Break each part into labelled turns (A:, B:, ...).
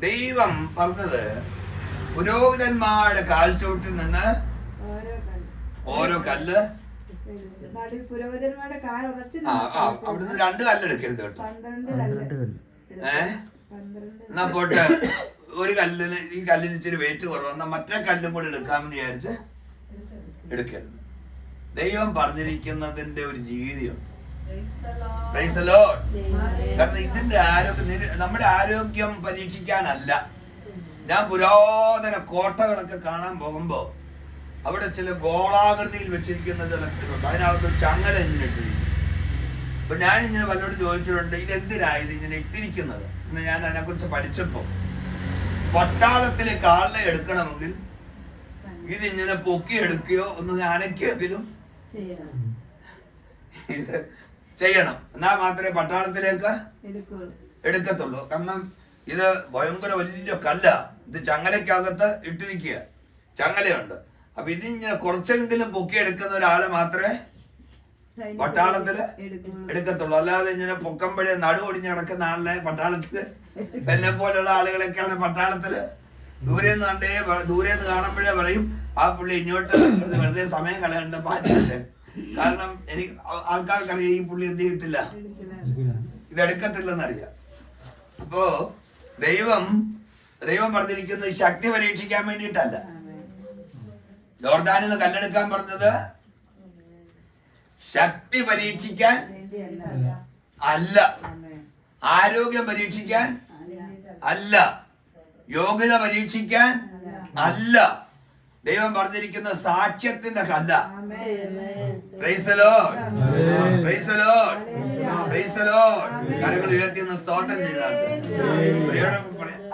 A: ദൈവം പറഞ്ഞത് പുരോഹിതന്മാരുടെ കാൽച്ചോട്ടിൽ നിന്ന്
B: ഓരോ കല്ല്.
A: അവിടുന്ന് രണ്ട് കല്ലെടുക്കരുത് കേട്ടോ.
B: പന്ത്രണ്ട് കല്ല്.
A: ഏ?
B: പന്ത്രണ്ട്
A: എന്നാ പോട്ടെ. ഒരു കല്ലിന് ഈ കല്ലിന് ഇച്ചിരി വെയിറ്റ് കുറവ്. എന്നാ മറ്റേ കല്ലും കൂടെ എടുക്കാമെന്ന് വിചാരിച്ച് എടുക്കരുത്. ദൈവം പറഞ്ഞിരിക്കുന്നതിന്റെ ഒരു രീതിയുണ്ട്. Lord. കാരണം ഇതിന്റെ ആരോഗ്യം നമ്മുടെ ആരോഗ്യം പരീക്ഷിക്കാനല്ല. ഞാൻ പുരാതന കോട്ടകളൊക്കെ കാണാൻ പോകുമ്പോ അവിടെ ചില ഗോളാകൃതിയിൽ വെച്ചിരിക്കുന്ന ചില ഇതുണ്ട് അതിനകത്ത് ചങ്ങല ഇങ്ങനെ ഇട്ടിരിക്കും അപ്പൊ ഞാൻ ഇങ്ങനെ വല്ലോടും ചോദിച്ചിട്ടുണ്ട് ഇത് എന്തിനായത് ഇങ്ങനെ ഇട്ടിരിക്കുന്നത്? എന്ന് ഞാൻ അതിനെക്കുറിച്ച് പഠിച്ചപ്പോ പട്ടാളത്തിലെ കാളിനെ എടുക്കണമെങ്കിൽ ഇതിങ്ങനെ പൊക്കി എടുക്കുകയോ ഒന്ന് അനക്കിയെങ്കിലും ഇത് ചെയ്യണം. എന്നാൽ മാത്രമേ പട്ടാളത്തിലേക്ക് എടുക്കത്തുള്ളൂ. കാരണം ഇത് ഭയങ്കര വലിയ കല്ല. ഇത് ചങ്ങലയ്ക്കകത്ത് ഇട്ടിരിക്കുക. ചങ്ങലയുണ്ട്. അപ്പൊ ഇതിങ്ങനെ കുറച്ചെങ്കിലും പൊക്കിയെടുക്കുന്ന ഒരാൾ മാത്രമേ
B: പട്ടാളത്തിൽ
A: എടുക്കത്തുള്ളൂ. അല്ലാതെ ഇങ്ങനെ പൊക്കമ്പഴേ നടു ഒടിഞ്ഞ് നടക്കുന്ന ആളിനെ പട്ടാളത്തിൽ എന്നെ പോലെയുള്ള ആളുകളൊക്കെയാണ് പട്ടാളത്തിൽ ദൂരെ നിന്ന് കണ്ടേ ദൂരെ നിന്ന് കാണുമ്പോഴേ പറയും ആ പുള്ളി ഇങ്ങോട്ട് വെറുതെ- സമയം കളയണ്ട മാറ്റിട്ട് കാരണം എനിക്ക് ആൾക്കാർക്കറിയാം ഈ പുള്ളി എന്ത് ചെയ്യത്തില്ല. ഇതെടുക്കത്തില്ലെന്നറിയാം അപ്പോ ദൈവം ദൈവം പറഞ്ഞിരിക്കുന്നത് ശക്തി പരീക്ഷിക്കാൻ വേണ്ടിയിട്ടല്ല. ജോർദാനിൽ നിന്ന് കല്ലെടുക്കാൻ പറഞ്ഞത് ശക്തി പരീക്ഷിക്കാൻ അല്ല. ആരോഗ്യം പരീക്ഷിക്കാൻ അല്ല. യോഗ്യത പരീക്ഷിക്കാൻ അല്ല. ദൈവം പറഞ്ഞിരിക്കുന്ന സാക്ഷ്യത്തിന്റെ കല്ല. Praise the Lord. Praise the Lord. Praise the Lord. കരങ്ങൾ ഉയർത്തി ഒന്ന് സ്തോത്രം പ്രിയമുള്ള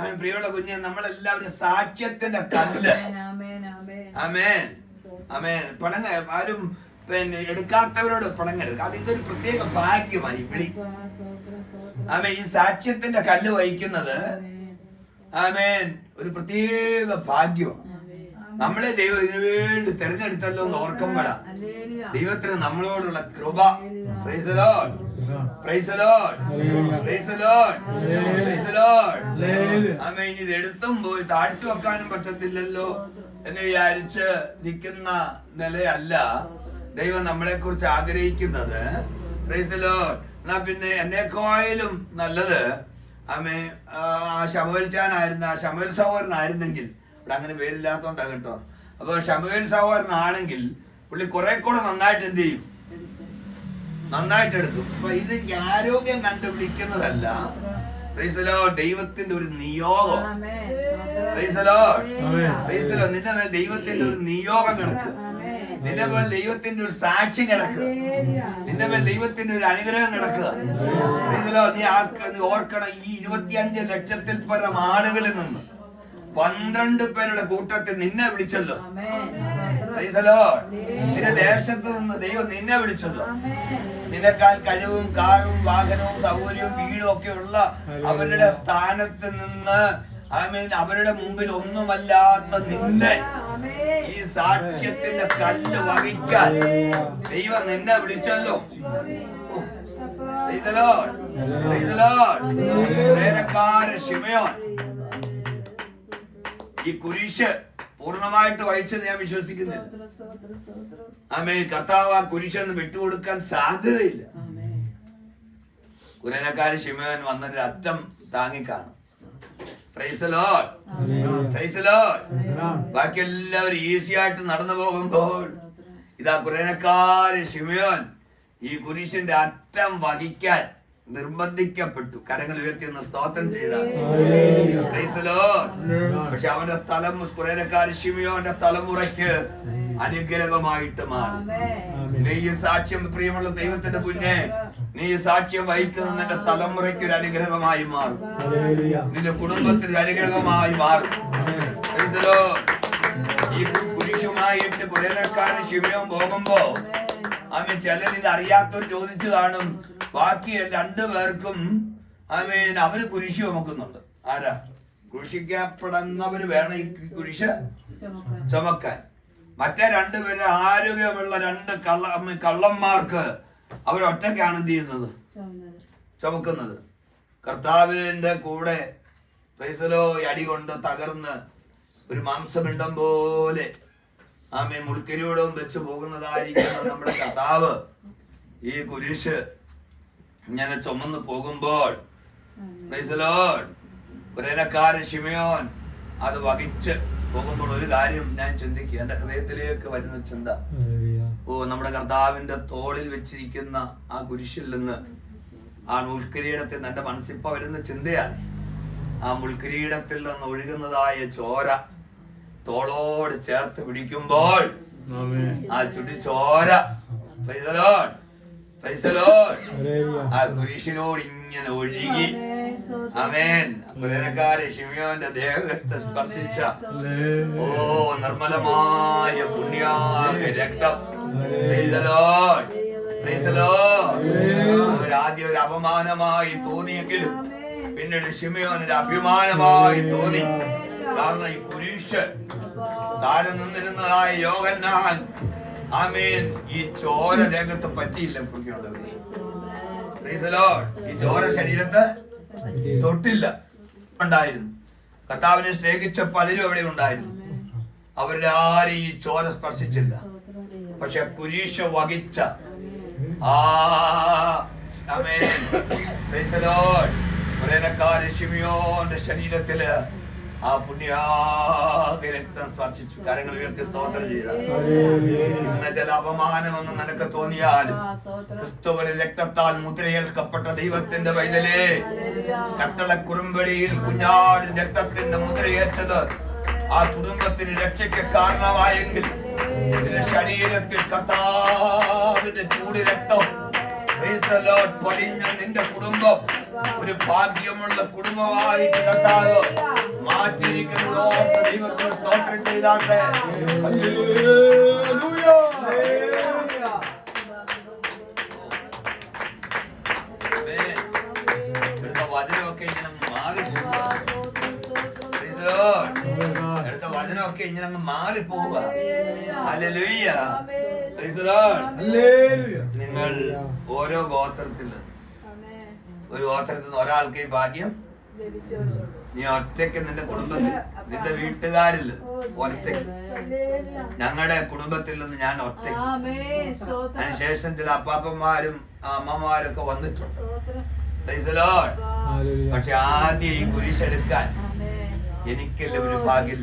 A: അവൻ പ്രിയമുള്ള കുഞ്ഞെ നമ്മളെല്ലാവരും സാക്ഷ്യത്തിന്റെ കല്ല്
B: ആമേൻ ആമേൻ
A: അമേൻ അമേൻ പണങ്ങ ആരും പിന്നെ എടുക്കാത്തവരോട് പണങ്ങരുത് അത് ഇതൊരു പ്രത്യേക ഭാഗ്യമായി വിളി. ആമേ ഈ സാക്ഷ്യത്തിന്റെ കല്ല് വഹിക്കുന്നത് ആമേൻ. ഒരു പ്രത്യേക ഭാഗ്യമാണ്. നമ്മളെ ദൈവം ഇതിനു വേണ്ടി തെരഞ്ഞെടുത്തല്ലോ എന്ന് ഓർക്കുമ്പോഴ. ദൈവത്തിന് നമ്മളോടുള്ള കൃപ Praise the Lord. Praise the Lord. Praise the Lord. Praise the Lord. ആമേൻ ഇത് എടുത്തും പോയി താഴ്ത്തി വെക്കാനും പറ്റത്തില്ലല്ലോ എന്ന് വിചാരിച്ച് നിൽക്കുന്ന നിലയല്ല ദൈവം നമ്മളെ കുറിച്ച് ആഗ്രഹിക്കുന്നത് Praise the Lord. എന്നാ പിന്നെ എന്നെക്കായാലും നല്ലത് ആമേ ആ ശമുവൽ ചാനായിരുന്ന ആ ശമവൽ സഹോദരനായിരുന്നെങ്കിൽ ഇവിടെ അങ്ങനെ പേരില്ലാത്തോണ്ടാ കേട്ടോ. അപ്പൊ ഷമുവേൽ സഹോദരനാണെങ്കിൽ പുള്ളി കുറെ കൂടെ നന്നായിട്ട് എന്ത് ചെയ്യും? നന്നായിട്ട് എടുക്കും അപ്പൊ ഇത് ആരോഗ്യം കണ്ടുപിടിക്കുന്നതല്ല. ദൈവത്തിന്റെ ഒരു നിയോഗം. നിന്റെ മേൽ ദൈവത്തിന്റെ ഒരു നിയോഗം കിടക്കുക
B: ആമേൻ.
A: നിന്റെ മേൽ ദൈവത്തിന്റെ ഒരു സാക്ഷ്യം കിടക്കുക. നിന്റെ മേൽ ദൈവത്തിന്റെ ഒരു അനുഗ്രഹം കിടക്കുക റൈസലോ the നീ ആർക്ക് നീ ഓർക്കണം ഈ ഇരുപത്തിയഞ്ച് ലക്ഷത്തിൽ പരം ആളുകളിൽ നിന്ന് പന്ത്രണ്ട് പേരുടെ കൂട്ടത്തിൽ നിന്നെ വിളിച്ചല്ലോ. നിന്റെ ദേശത്ത് നിന്ന് ദൈവം നിന്നെ വിളിച്ചല്ലോ. നിനക്കാൽ കഴിവും കാറും വാഹനവും സൗകര്യവും വീടും ഒക്കെ ഉള്ള അവരുടെ സ്ഥാനത്ത് നിന്ന് ആമേൻ അവരുടെ മുമ്പിൽ ഒന്നുമല്ലാത്ത നിന്നെ
B: ആമേൻ.
A: ഈ സാക്ഷ്യത്തിന്റെ കല്ല് വഹിക്കാൻ ദൈവം നിന്നെ വിളിച്ചല്ലോ. ഓ, ഈ കുരിശ് പൂർണമായിട്ട് വഹിച്ചെന്ന് ഞാൻ വിശ്വസിക്കുന്നില്ല. ആമേ കർത്താവ് ആ കുരിശൊന്നും വിട്ടുകൊടുക്കാൻ സാധ്യതയില്ല. കുരനക്കാരൻ ശിമയോൻ വന്നൊരു അറ്റം താങ്ങിക്കാണും. ബാക്കി എല്ലാവരും ഈസി ആയിട്ട് നടന്നു പോകുമ്പോൾ ഇതാ കുറേനക്കാരൻ ശിമയോൻ ഈ കുരിശിന്റെ അറ്റം വഹിക്കാൻ നിർബന്ധിക്കപ്പെട്ടു. കരങ്ങൾ ഉയർത്തി നിന്ന് സ്തോത്രം ചെയ്തോ. പക്ഷെ അവന്റെ തലം കുറേനക്കാരൻ അവന്റെ തലമുറയ്ക്ക് അനുഗ്രഹമായിട്ട് മാറി.
B: ആമേൻ.
A: നീ ഈ സാക്ഷ്യം പ്രിയമുള്ള ദൈവത്തിന്റെ പുന്നെ നീ ഈ സാക്ഷ്യം വഹിക്കുന്ന നിന്റെ തലമുറയ്ക്ക് ഒരു അനുഗ്രഹമായി മാറും. നിന്റെ കുടുംബത്തിന് ഒരു അനുഗ്രഹമായി മാറും. ഈ കുരിശുമായിട്ട് കുരനക്കാരൻ ശിവനും പോകുമ്പോ അവൻ ചിലർ ഇത് അറിയാത്തവർ ചോദിച്ചു കാണും ബാക്കി രണ്ടു പേർക്കും മീൻ അവർ കുരിശ് ചുമക്കുന്നുണ്ട്. ആരാ? കുരിശിക്കപ്പെടുന്നവർ വേണം ഈ കുരിശ്
B: ചുമക്കാൻ.
A: മറ്റേ രണ്ടുപേര് ആരോഗ്യമുള്ള രണ്ട് കള്ള കള്ളന്മാർക്ക് അവരൊറ്റയ്ക്കാണ് എന്ത് ചെയ്യുന്നത്. ചുമക്കുന്നത്. കർത്താവിന്റെ കൂടെ പൈസലോ അടി കൊണ്ട് തകർന്ന് ഒരു മാംസമിണ്ടം പോലെ ആമേ മുൾക്കരിയോടവും വെച്ച് പോകുന്നതായിരിക്കുന്ന നമ്മുടെ കർത്താവ്. ഈ കുരിശ് ഇങ്ങനെ ചുമന്ന് പോകുമ്പോൾ ഒരേനക്കാരൻ ഷിമയോൻ അത് വഹിച്ച് പോകുമ്പോൾ ഒരു കാര്യം ഞാൻ ചിന്തിക്കുക എന്റെ ഹൃദയത്തിലേക്ക് വരുന്ന ചിന്ത. ഓ നമ്മുടെ കർത്താവിന്റെ തോളിൽ വെച്ചിരിക്കുന്ന ആ കുരിശിൽ നിന്ന് ആ മുൾക്കിരീടത്തിൽ നിന്ന് എന്റെ മനസ്സിപ്പ വരുന്ന ചിന്തയാണ്. ആ മുൾക്കിരീടത്തിൽ നിന്ന് ഒഴുകുന്നതായ ചോര തോളോട് ചേർത്ത് പിടിക്കുമ്പോൾ ആ ചുടി ചോര. ആ കുരിശിനോട് ഇങ്ങനെ ഒഴുകി. അമേൻ പുരനക്കാരെ ഷിമിയോന്റെ ദേഹത്തെ സ്പർശിച്ച ഓ നിർമ്മലമായ പുണ്യാക രക്തം. ആദ്യം ഒരു അപമാനമായി തോന്നിയെങ്കിലും പിന്നീട് ഷിമിയോൻ ഒരു അഭിമാനമായി തോന്നി. കാരണം ഈ കുരിശ് താഴെ നിന്നിരുന്നതായ യോഗന്നാൻ ആമേൻ. ഈ ചോര രംഗത്ത് പറ്റിയില്ല Lord. ഈ ചോര ശരീരത്ത് തൊട്ടില്ല. ഉണ്ടായിരുന്നു. കർത്താവിനെ സ്നേഹിച്ച പലരും അവിടെ ഉണ്ടായിരുന്നു. അവരുടെ ആരും ഈ ചോര സ്പർശിച്ചില്ല. പക്ഷെ കുരീശ വഹിച്ച ആ ശരീരത്തിൽ ആ പുണ്യാകെ രക്തം സ്പർശിച്ചു. കരങ്ങൾ ഉയർത്തി സ്തോത്രം ചെയ്ത. ഇന്ന് ചില അപമാനമൊന്നും നിനക്ക് തോന്നിയാലും ക്രിസ്തുവിന്റെ രക്തത്താൽ മുദ്രയേൽക്കപ്പെട്ട ദൈവത്തിന്റെ വൈതലേ കട്ടള കുറുമ്പടിയിൽ കുഞ്ഞാടിൻ രക്തത്തിന്റെ മുദ്രയേറ്റത് ആ കുടുംബത്തിന് രക്ഷയ്ക്ക് കാരണമായെങ്കിൽ ശരീരത്തിൽ കർത്താവിന്റെ ചൂട് രക്തം പൊലിഞ്ഞ നിന്റെ കുടുംബം ഒരു ഭാഗ്യമുള്ള കുടുംബമായിട്ട് കർത്താവ് മാറ്റിയിരിക്കുന്നത് ദൈവത്തിന് സ്തോത്രം ചെയ്താട്ടെ. വചനമൊക്കെ ഇങ്ങനെ Lord. ഇവിടുത്തെ വചനമൊക്കെ ഇങ്ങനെ അങ്ങ് മാറിപ്പോവുക. The Lord. നിങ്ങൾ ഓരോ ഗോത്രത്തിൽ ഒരു ഗോത്രത്തിൽ നിന്ന് ഒരാൾക്ക് ഈ ഭാഗ്യം നീ ഒറ്റയ്ക്ക് നിന്റെ കുടുംബത്തിൽ നിന്റെ വീട്ടുകാരിൽ ഒറ്റയ്ക്ക്. ഞങ്ങളുടെ കുടുംബത്തിൽ നിന്ന് ഞാൻ ഒറ്റയ്ക്ക്. അതിനുശേഷം ചില അപ്പാപ്പന്മാരും അമ്മമാരും ഒക്കെ വന്നിട്ടുണ്ട്. പക്ഷെ ആദ്യം ഈ കുരിശെടുക്കാൻ എനിക്കല്ല ഒരു ഭാഗ്യം.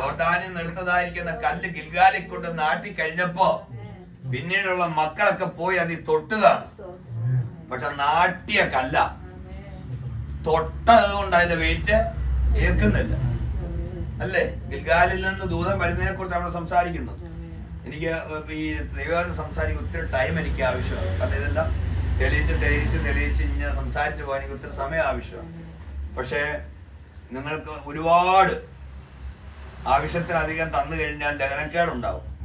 A: യോർദാനിൽ എടുത്തതായിരിക്കുന്ന കല്ല് ഗിൽഗാലിൽ കൊണ്ട് നാട്ടി കഴിഞ്ഞപ്പോ പിന്നീടുള്ള മക്കളൊക്കെ പോയി അതി തൊട്ടുകയാണ് പക്ഷെ നാട്ടിയ കല്ല. തൊട്ടത് കൊണ്ട് അതിന്റെ വെയിറ്റ് ഏൽക്കുന്നില്ല. അല്ലേ? ഗിൽഗാലിൽ നിന്ന് ദൂരം വരുന്നതിനെ കുറിച്ച് നമ്മൾ സംസാരിക്കുന്നു. എനിക്ക് ഈ ദൈവം സംസാരിക്കാൻ ഒത്തിരി ടൈം എനിക്ക് ആവശ്യമാണ്. കാരണം ഇതെല്ലാം തെളിയിച്ച് തെളിയിച്ച് തെളിയിച്ച് ഇങ്ങനെ സംസാരിച്ച് പോകാൻ എനിക്ക് ഒത്തിരി സമയം ആവശ്യമാണ്. പക്ഷേ നിങ്ങൾക്ക് ഒരുപാട് ആവശ്യത്തിലധികം തന്നു കഴിഞ്ഞാൽ ദഹനക്കേടുണ്ടാവും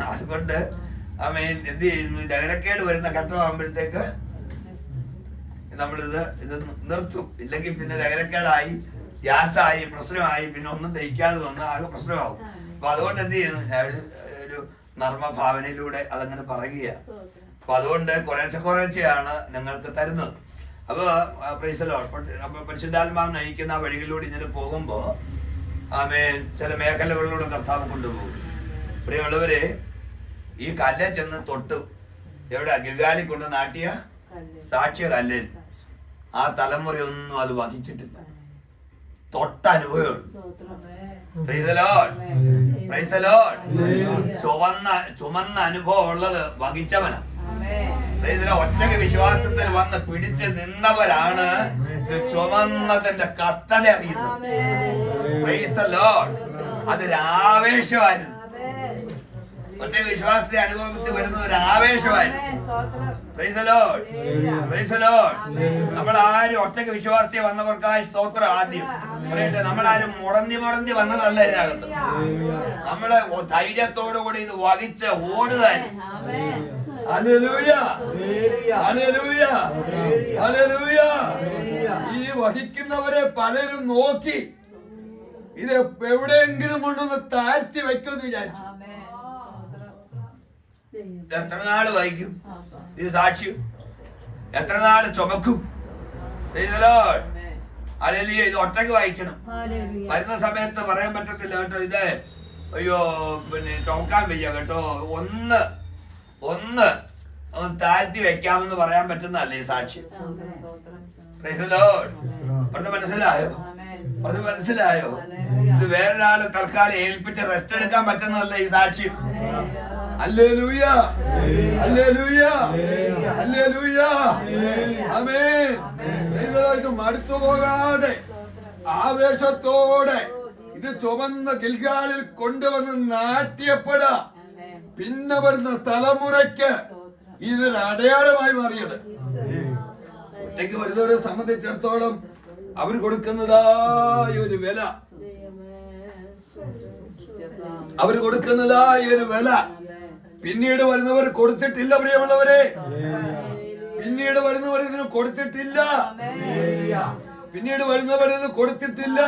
A: അതുകൊണ്ട് അതുകൊണ്ട് മെയിൻ എന്ത് ചെയ്യുന്നു? ദഹനക്കേട് വരുന്ന ഘട്ടമാകുമ്പോഴത്തേക്ക് നമ്മളിത് ഇത് നിർത്തും. ഇല്ലെങ്കിൽ പിന്നെ ദഹനക്കേടായി ഗ്യാസായി പ്രശ്നമായി പിന്നെ ഒന്നും ദഹിക്കാതെ വന്ന് ആകെ പ്രശ്നമാവും. അപ്പൊ അതുകൊണ്ട് എന്ത് ചെയ്യുന്നു? ഞാൻ ഒരു- നർമ്മ ഭാവനയിലൂടെ അതങ്ങനെ പറയുകയാണ്. അപ്പൊ അതുകൊണ്ട് കുറേശ്ശെ കുറേശ്ശെയാണ് നിങ്ങൾക്ക് തരുന്നത്. അപ്പൊ പ്രൈസലോ അപ്പൊ പരിശുദ്ധാത്മാവ് നയിക്കുന്ന ആ വഴികളിലൂടെ ഇങ്ങനെ പോകുമ്പോ ആമേൻ ചില മേഖലകളിലൂടെ കർത്താവ് കൊണ്ടുപോകും. പ്രിയമുള്ളവരെ ഈ കല്ലെ ചെന്ന് തൊട്ട് എവിടെ? ഗിൽഗാലി കൊണ്ട് നാട്ടിയ സാക്ഷ്യ കല്ലിൽ. ആ തലമുറയൊന്നും അത് വഹിച്ചിട്ടില്ല. തൊട്ട അനുഭവമുള്ളൂ Praise the Lord. Praise the Lord. ചുവന്ന ചുമന്ന അനുഭവം ഉള്ളത് വഹിച്ചവനാ Praise ഒറ്റയ്ക്ക്. വിശ്വാസത്തിൽ വന്ന് പിടിച്ച് നിന്നവരാണ് ചുമന്നതിന്റെ കത്തല അറിയുന്നത്. അതൊരു ആവേശമായിരുന്നു ഒറ്റ വിശ്വാസത്തെ അനുഭവത്തിൽ വരുന്ന ഒരു ആവേശമായിരുന്നു. നമ്മൾ ആരും ഒറ്റയ്ക്ക് വിശ്വാസത്തെ വന്നവർക്കായി സ്തോത്രം ആദ്യം പറയട്ടെ നമ്മൾ ആരും മുടന്തി മുടന്തി വന്നതല്ല ഇതിനകത്ത് നമ്മൾ ധൈര്യത്തോടു കൂടി ഇത് വഹിച്ച് ഓടുതാൻ ഈ വഹിക്കുന്നവരെ പലരും നോക്കി. ഇത് എവിടെയെങ്കിലും കൊണ്ടൊന്ന് താഴ്ത്തി വെക്കുമെന്ന് വിചാരിച്ചു. എത്ര നാൾ വഹിക്കും ഇത് സാക്ഷി എത്ര നാൾ ചുമക്കും? അലലിയ ഇത് ഒറ്റയ്ക്ക് വായിക്കണം.
B: ഹല്ലേലൂയ.
A: വരുന്ന സമയത്ത് പറയാൻ പറ്റത്തില്ല കേട്ടോ. ഇത് അയ്യോ പിന്നെ ചുമക്കാൻ വയ്യ കേട്ടോ. ഒന്ന് ഒന്ന് താഴ്ത്തി വെക്കാമെന്ന് പറയാൻ പറ്റുന്നല്ലേ ഈ സാക്ഷി?
B: ആമേൻ. സ്തോത്രം.
A: Praise the മനസ്സിലായോ? പറഞ്ഞ് മനസ്സിലായോ? ഇത് വേറൊരാൾ തൽക്കാലം ഏൽപ്പിച്ച് റെസ്റ്റ് എടുക്കാൻ പറ്റുന്നതല്ല ഈ സാക്ഷി? അല്ലേ ലൂയ അല്ലേ ലൂയ അല്ലേ ലൂയ അമേ ഇത് മടുത്തു പോകാതെ ആവേശത്തോടെ ഇത് ചുമന്ന ഗിൽഗാലിൽ കൊണ്ടുവന്ന് നാട്യപ്പെടാ
B: ആമേൻ.
A: പിന്നെ വരുന്ന തലമുറയ്ക്ക് ഇതൊരു അടയാളമായി മാറിയത്. ഒറ്റയ്ക്ക് വരുന്നവരെ സംബന്ധിച്ചിടത്തോളം അവർ കൊടുക്കുന്നതായ ഒരു വില. അവർ കൊടുക്കുന്നതായ ഒരു വില. പിന്നീട് വരുന്നവർ കൊടുത്തിട്ടില്ല പ്രിയമുള്ളവരെ. പിന്നീട് വരുന്നവർ ഇതിന് കൊടുത്തിട്ടില്ല. പിന്നീട് വരുന്നവർ ഇത് കൊടുത്തിട്ടില്ല.